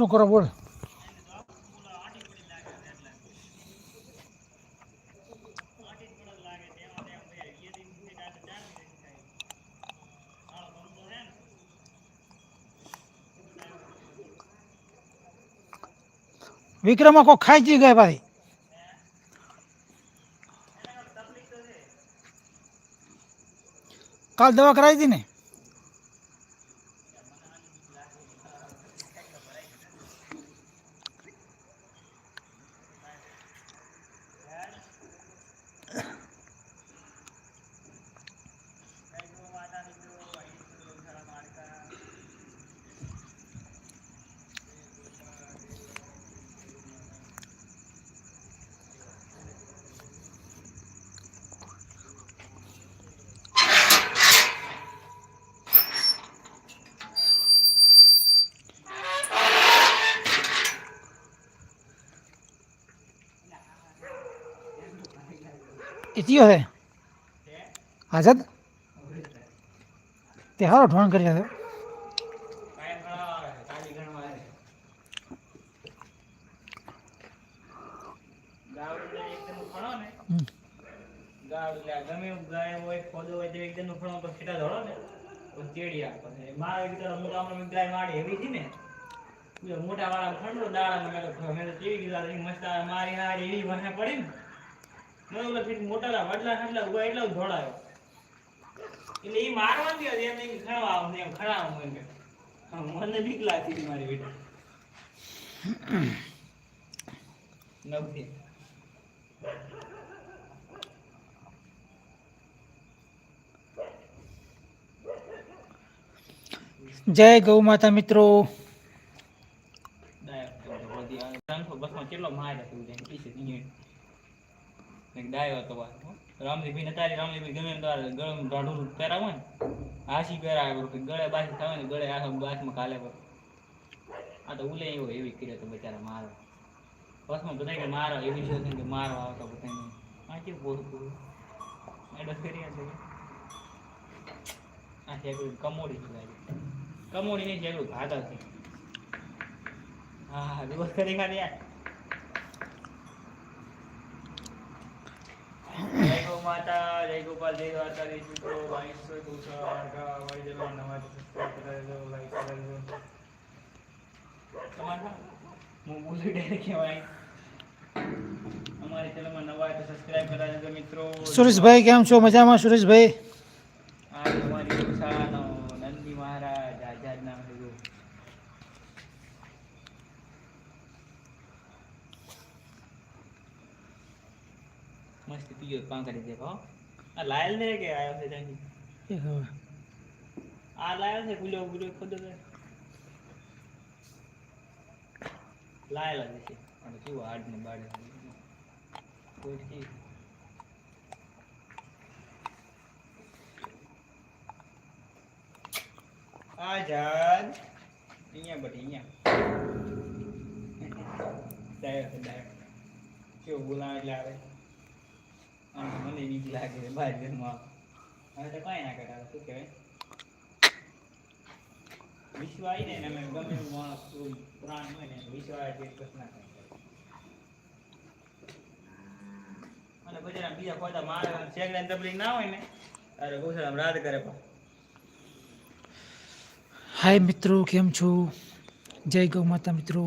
શું કરો બોલ વિક્રમમાં કોઈ ખાઈ જી ગયા ભાઈ. કાલ દવા કરાવી હતી ને? ઇતિયો હે આઝાદ તે હારો ઢોણ કરી છે હમ. ગાવ એટલે આ ગમે એવું ગાય હોય ખોદો હોય તો એકદમનું ફળો તો છેટા ધોળો ને તો ચેડિયા પછી મારે એક તરફ હું આમ ગાય મારી એવી હતી ને બીજો મોટા વાળા ખંડો દાડા મેં તો મેં તો કેવી કીધા એવી મસ્ત આ મારી હારી એવી વહે પડી ને મેં ઓલા ફીટ મોટા વડલા ખાટલા ઊભા એટલા ધોળાયો. એટલે એ મારવા દે એમ એમ ખણવા આવું એમ ખણાવું હા, મને બીક લાગતી હતી મારી બેટા. નવથી. જય ગૌ માતા મિત્રો ડાયો તો બધી આ ત્રણસો બસો કેટલો માર્યા તું જાય પીસે ઈ એક ડાયો હતો વાત રામજીભાઈ ને તારી રામજીભાઈ ગમે એમ તારે ગળે ઢાઢું પહેરાવો ને. હાસી પહેરાવે ગળે બાસી થાય ને ગળે આખા બાસમાં કાલે પર આ તો ઉલે એવો, એવી કર્યો તો બચારા મારો. બસમાં બધા કે મારો, એવી છે કે મારો આવતો બધા આ કે બોલ બોલ એડો કરી આ આ કોઈ કમોડી છે કમોડી નહીં છે કોઈ ઘાટા છે. હા દિવસ કરી ખાલી યાર જય માતા, જય ગોપાલ, જય દ્વારકાધીશ, મિત્રો વાઈસો તુસો વારકા વાઈ જલો નવા સબસ્ક્રાઇબ કરાવજો લાઈક કરાવજો તમારા હું બોલી ડે કહેવાય અમારી ચેનલમાં નવા સબસ્ક્રાઇબ કરાવજો, મિત્રો. સુરેશભાઈ, કેમ છો? મજામાં? સુરેશભાઈ આ અમારી શાળાનો નંદી મહારાજ આઝાદ નામ છે જો. મસ્ત પીયો કરી દે હો. આ લાયલ ને કે આયો છે જાની એ ખબર. આ લાયલ છે ગુલો ગુલો ખોદો છે. લાયલ જ છે. અને કેવું હાડ ને બાડે. કોઈ આઝાદ અહીંયા બટી અહીંયા. ડાયો છે કેવું બોલાવે એટલે આવે? મને બીક લાગે, બહાર ઘરમાં. હવે તો કાંઈ ના કરાવે, શું કહેવાય? વિશ્વ આવી ને અમે ગમે માણસ પ્રાણ હોય ને વિશ્વ આવે તે ના બીજા ખોટા મારે શેકડા તબલીગ ના હોય ને અરે ગોસરામ રાત કરે હાય મિત્રો, કેમ છો? જય ગૌ માતા મિત્રો.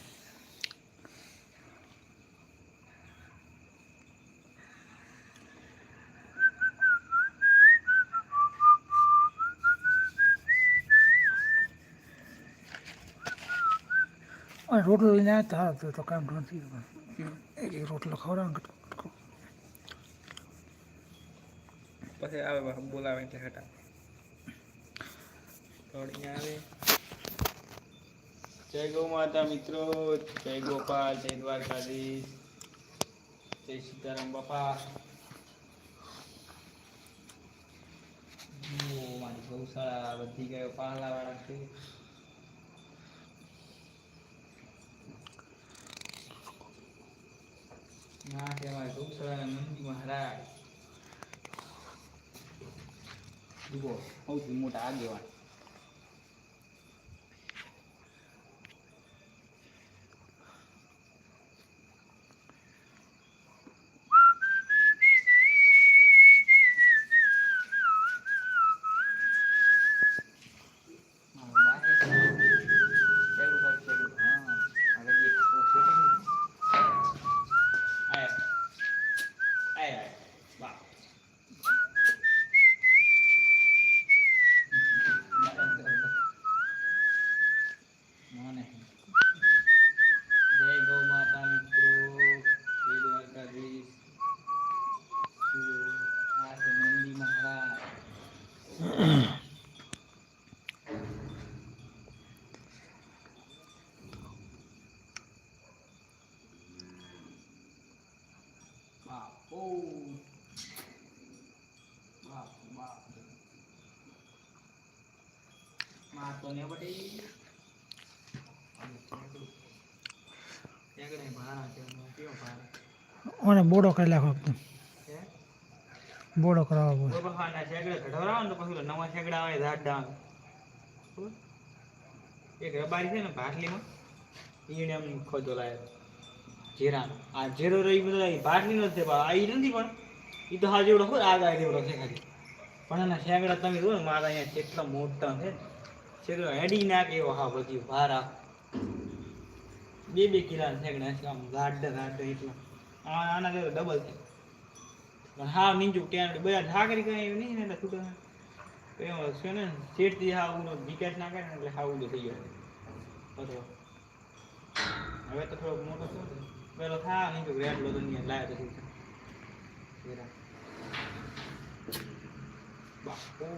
અને રોટલો લઈને આવતા આવતો તો કામ નથી એક રોટલો ખવડાવે પછી આવે બોલાવે એટલે હટા. આવે. જય ગૌ માતા મિત્રો જય ગોપાલ જય દ્વારકાધીશ જય સીતારામ બાપા. મારી ગૌશાળા વધી ગયો પહેલાવાળા છે. ના કહેવાય. ગૌશાળા નંદી મહારાજ. જુઓ સૌથી મોટા આગેવાન મારો બા છે. શેરુ ભાઈ, શેરુ. હા, હવે એ ખાતો છે કે નહીં? આય. આય, આય. બા. મને. જય ગૌ માતા મિત્રો જય દ્વારકાધીશ આ છે નંદી મહારાજ બાપો બાપ બાપમાં તો ને બટી ઓને બોડો કરી નાખો એકદમ બોડો કરાવવો પડે. કોઈ બહાના શેગડે ઘડવરાવો ને તો પછી નવા શેગડા આવે ઝાડ ડાંગ? એક રબારી છે ને ભાટલીમાં ઈને એમ ખોદો લાયો. જીરાનો આ જીરો રહી બધો બહારની નથી આ ઈ નથી પણ. એ તો હા જેવડો હોય આગળ જેવડો છે ખાલી. પણ આના શેંગડા તમે જુઓ ને, મારા અહીંયા કેટલા મોટા છે. છેલ્લો હેડી નાખે એવો હા, બધી ભારા. બે બે કિલા શેંગડા છે, આમ ગાડ ગાડ એટલા. આ આના જેવો ડબલ છે. પણ હા નીચું ત્યાં બધા ઠાકરી કઈ એવું નહીં એટલે છૂટો એમાં છે ને શેઠથી હા ઉનો વિકેટ ના કરે ને એટલે હા ઉલો થઈ ગયો. પતરો હવે તો થોડોક મોટો થયો ને પેલો થા નીચું રેડ લો તો નહીં લાયો તો ઠીક છે જરા. બાપુ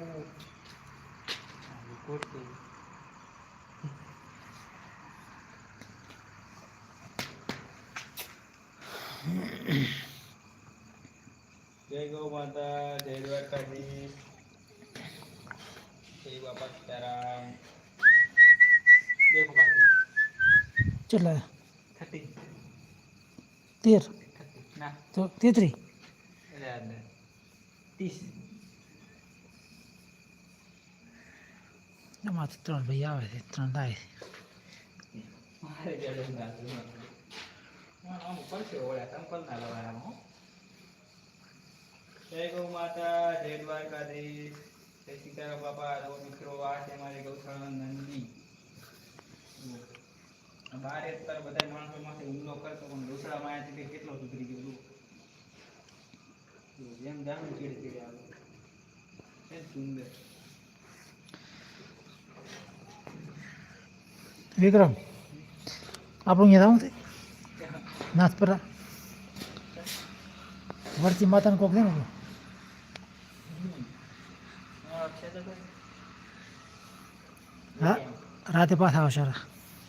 આ વિકોટ થઈ ગયો. જય ગૌ માતા જય દ્વારકાધીશ જય બાપા સીતારામ દેખો બાકી કેટલા થર્ટી તેર. ના. તો તેત્રી. અરે યાર એમાં તો ત્રણ ભાઈ આવે છે ત્રણ થાય છે. જય ગૌ માતા જય દ્વારકાધીશ જય સીતારામ બાપા મિત્રો આ છે મારી ગૌશાળા નંદી. બારે અત્યારે બધા માણસો માંથી હુમલો કરતો પણ ગૌશાળામાં આયા છે કે કેટલો સુધરી ગયો જુઓ. જુઓ, જેમ જામે ચીડે ચીડે આવે છે ને સુંદર વિક્રમ આપણું અહીંયા આવું નાથપરા વરતી માતાને કોક દે ને આપણું. હા, છે તો ખરી. હા રાતે પાછા આવશે રા.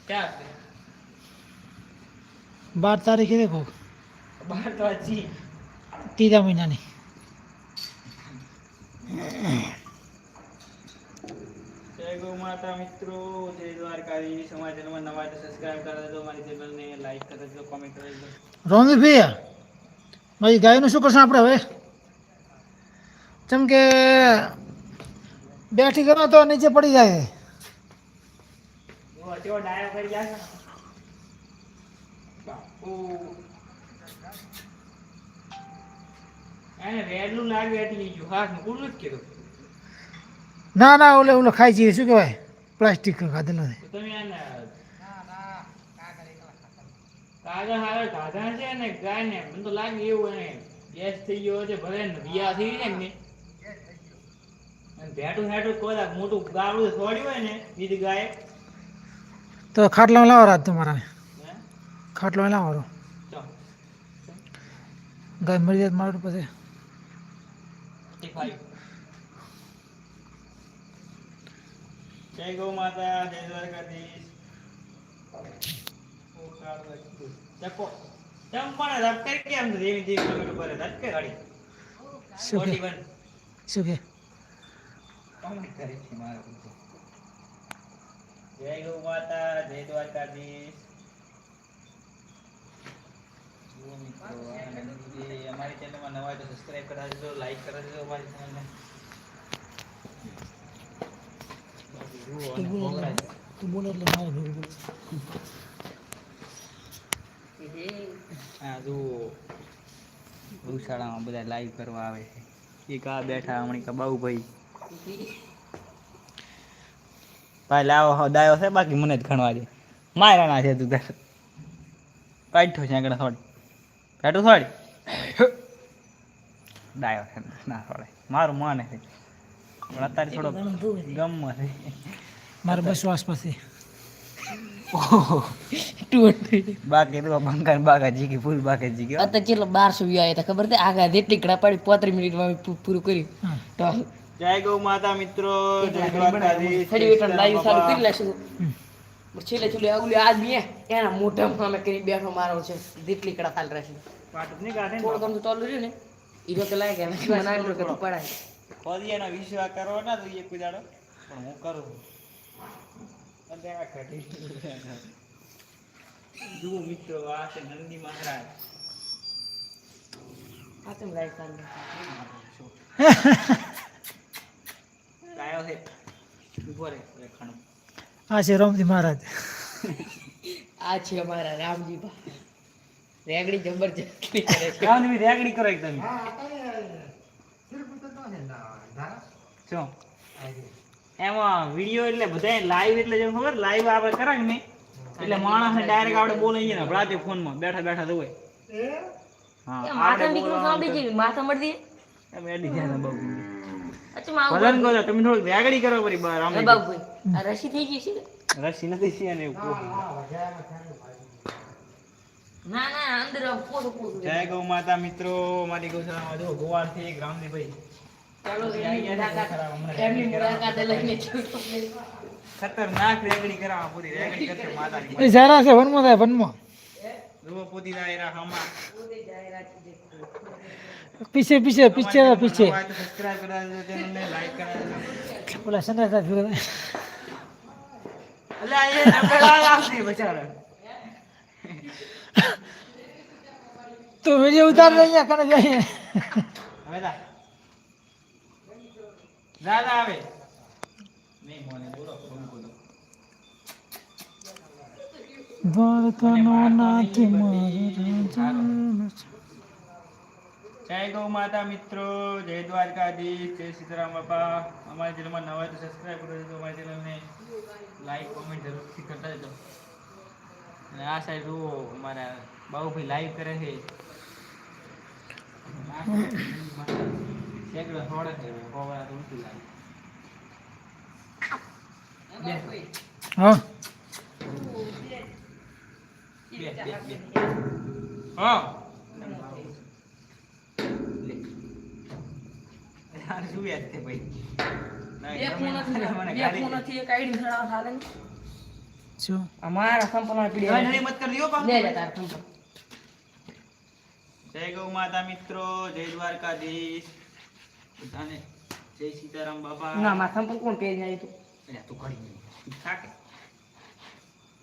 ક્યાં છે બાર તારીખે દેખો બાર તો હજી. ત્રીજા મહિનાની. જય ગૌ માતા મિત્રો જય દ્વારકાધીશ. અમારા ચેનલમાં નવા તો સબસ્ક્રાઇબ કરી દેજો અમારી ચેનલને લાઈક કરી દેજો કોમેન્ટ કરી દેજો. રોમિતભાઈ ભાઈ ગાયનું શું કરશું આપણે હવે? જેમ કે બેઠી કરો તો નીચે પડી જાય. ડાયો કરી ગયા છે બાપુ એને રેડલું લાગ્યું એટલે ગયું હાથ નું ના ના ઓલે ઓલે ખાઈ જઈએ શું કહેવાય? પ્લાસ્ટિક ખાધેલો છે. તો તમે એને કાગળ હારે ગાધા છે ને ગાય ને મને તો લાગે એવું એને ગેસ થઈ ગયો છે ભલે ને વિયા થઈ જાય ને. ભેટું ભેટું કોઈ મોટું ગાવડું છોડ્યું હોય ને બીજી ગાય. તો ખાટલા લાવો રાત તમારા? ખાટલો લાવો રો. ગાય મરી જાય મારું પછી. જય ગૌ માતા જય દ્વારકાધીશ. ચકો ચંપણ ધબકે કેમ ધીમે ધીમે કિલોમીટર પર ધબકે ગાડી શું કે? 41 શું કે? કમ્પ્લીટ કરી છે મારે જય ગૌ માતા જય દ્વારકાધીશ. જુઓ મિત્રો, આ અમારી ચેનલમાં નવા તો સબસ્ક્રાઇબ કરા લાઈક કરા અમારી ચેનલને બાકી જુઓ અને ભોગરાજ. તું બોલે એટલે મારે ભેગું બોલ. જુઓ ગૌશાળામાં બધા લાઈવ કરવા આવે છે. એક આ બેઠા હમણાં કબાઉ ભાઈ. ભાઈ લાવો દાયો છે બાકી મને જ ખણવા દે. મારા ના છે તું તાર. છે આગળ થોડી કાઢું થોડી. ડાયો ના થોડે. મારું માને છે. પણ અત્યારે થોડો ગમ છે. મારે બસો આસપાસથી બાકી તો બાગા જીકી ફૂલ બાગા જીકી હો. અત્યારે ચેટલો બારસો વ્યૂ આવ્યા હતા ખબર છે? આગળ જેટલી કડા પાડી પોત્રીસ મિનિટમાં પૂરું કર્યું. તો જય ગૌ માતા મિત્રો જય દ્વારકાધીશ. થોડી વેટણ લાઈવ ચાલુ કરી લેશું પણ છેલ્લે છેલ્લે અગલી આજ હે, એના મોઢામાં અમે કરી બેઠો મારો છે દીટલી કડા ખાલી રહેશે થોડું ઘણું ચાલુ રહ્યું ને એ તો કે લાગે ને મને આટલું કે તું પડાય. ખોદીયાનો વિશ્વાસ કરવો ના તો એક દાડો. પણ હું કરું. જુઓ મિત્રો આ છે નંદી મહારાજ. આ તમ લાઈવ કાયો છે? ઊભો રે ખાણું આ છે રામજી મહારાજ. આ છે અમારા રામજી રેગડી જબરજસ્ત કરે છે. રેગડી કરો એકદમ એમાં વીડિયો એટલે બધા લાઈવ એટલે જેમ ખબર લાઈવ આપણે કરાય ને એટલે માણસ ડાયરેક્ટ આપણે જાય ને ફોન ફોનમાં બેઠા બેઠા તો હોય. હા માથા નીકળું સાંભળી જઈ માથા મળતી? એમ એડી જાય ને બહુ અચ્છા માં તમે થોડું રેગડી કરો પરી બહાર આમ રસી થઈ ગઈ છે? રસી નથી છે અને ના ના અંદર જય ગૌ માતા મિત્રો મારી ગૌશાળામાં જો ગોવારથી એક રામજીભાઈ ચાલો એમની મુલાકાત લઈને ખતરનાક રેગડી કરાવવા પૂરી. રેગડી કરશે માતાની એ સારા છે વનમાં થાય વનમાં. જુઓ પૂતી દાયરા હમા પીછે પીછે પીછે પીછે. સબસ્ક્રાઇબ કરા લાઈક કરા દેજો ઓલા સંદેશ ભેગો થાય. અલે આ એ નબળા લાગશે બચારા તો વીડિયો ઉતાર લે અહીંયા કને જઈએ. હવે દા દાદા આવે. નહીં મોને બોલો બોલો. બોલો દ્વારકાનો નાથ મારો રાજા જય ગૌ માતા મિત્રો જય દ્વારકાધીશ જય સીતારામ બાપા. અમારી ચેનલમાં નવા તો સબસ્ક્રાઇબ કરો દેજો અમારી ચેનલને લાઈક કોમેન્ટ જરૂરથી કરતા જજો અને આ સાઈડ જુઓ અમારા બાબુભાઈ લાઈવ કરે છે. સેકડો થોડે છે તો ઊંચું લાગે હા. બે બે બે. હા. પા. લે લે તાર સંપૂર્ણ. જય ગૌ માતા મિત્રો જય દ્વારકાધીશ. બધાને જય સીતારામ બાપા. ના માં સંપૂર્ણ કોણ પેજ જાય તું? અલ્યા, તું ઘડી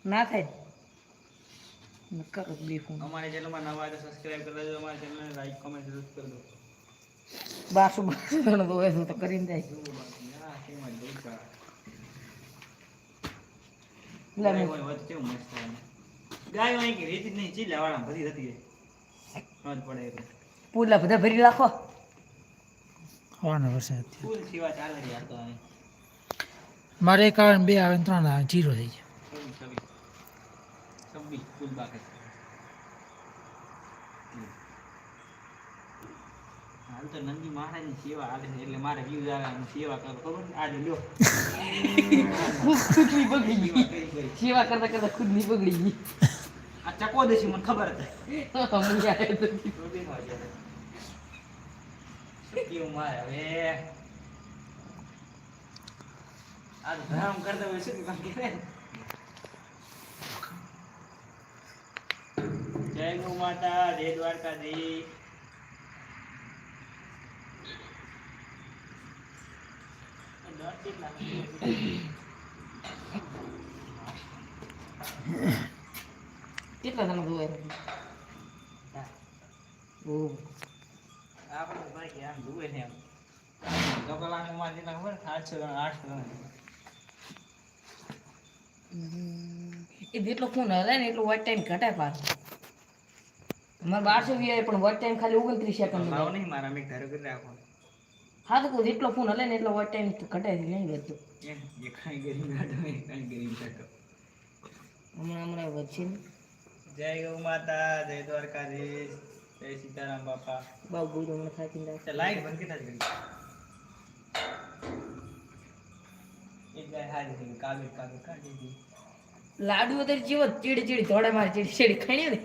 ના થાય કરો બે ફોન અમારી ચેનલમાં નવા સબસ્ક્રાઇબ કરી દેજો અમારા ચેનલને લાઈક કોમેન્ટ જરૂર કરી દો બારસો જણો તો કરીને જાય. પૂલા બધા ભરી. મારે કારણ બે આવે ત્રણ આવે જીરો થઈ જાય છવ્વીસ, છવ્વીસ. છવ્વીસ ફૂલ બાકી છે. હાલ તો નંદી મહારાજની સેવા હાલે છે એટલે મારે views આવે હું સેવા કરું ખબર? છે? આજે લ્યો. ખુદની બગડી ગઈ. સેવા કરતા કરતા ખુદની બગડી ગઈ. આ ચકોદશી મને ખબર હતી. કેવું મારે હવે? આ ધરામ કરતા હોય શું કરે ગૌ માતા જય દ્વારકાધીશ. કેટલા તમે ધોવાય ઓ આપણે ભાઈ કે આમ જુએ ને એમ. જેટલા ખબર આઠસો જણ આઠસો જણ એ જેટલો ફોન હલે ને એટલો વોટ ટાઈમ ઘટે પાર અમારે બારસો વી પણ વર્ક ટાઈમ ખાલી ઓગણત્રીસ સેકન્ડ નહીં મારા મેં ઘરે કરી રાખો હા તો કોઈ જેટલો ફોન હલે ને એટલો વોટ ટાઈમ ઘટે છે નહીં વધતો હમણાં હમણાં વધશે ને. જય ગૌ માતા જય દ્વારકાધીશ જય સીતારામ બાપા. બહુ ગુરુ હમણાં થાકી લાઈટ બંધ કેટલા જ કરી એક ગાય હારી થઈ કાગળ કાગળ કાઢી દીધી લાડુ અત્યારે જેવો ચીડી ચીડી ધોડે મારે ચીડી ચીડી ખાણી ને.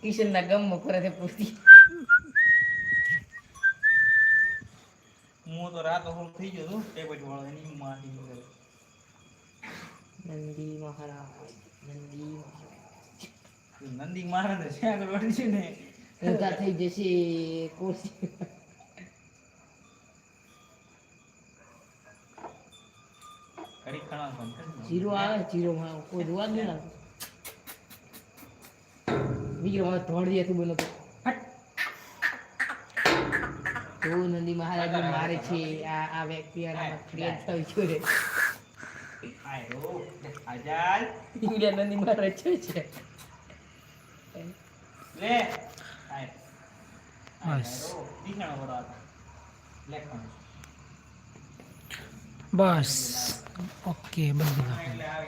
કિશનના ગમમાં ફરે છે પૂછતી હું તો રાતો હોલ થઈ ગયો છું ટેબલ વાળો એની માટી નંદી મહારાજ નંદી મહારાજ નંદી મહારાજ છે આગળ વળશે ને ઊંધા થઈ જશે કોર્સી ખણા જીરો આવે જીરો માં કોઈ જોવા જ નહીં લાગતું બીજો હવે ધોળ બોલો તું બોલો તો નંદી મહારાજ મારે છે આ આ વ્યક્તિ આના ક્રિએટ થયું છે. રે આયો આજાલ ઇન્ડિયા નંદી મહારાજ છે છે. લે આય બસ. બસ. ઓકે આવી.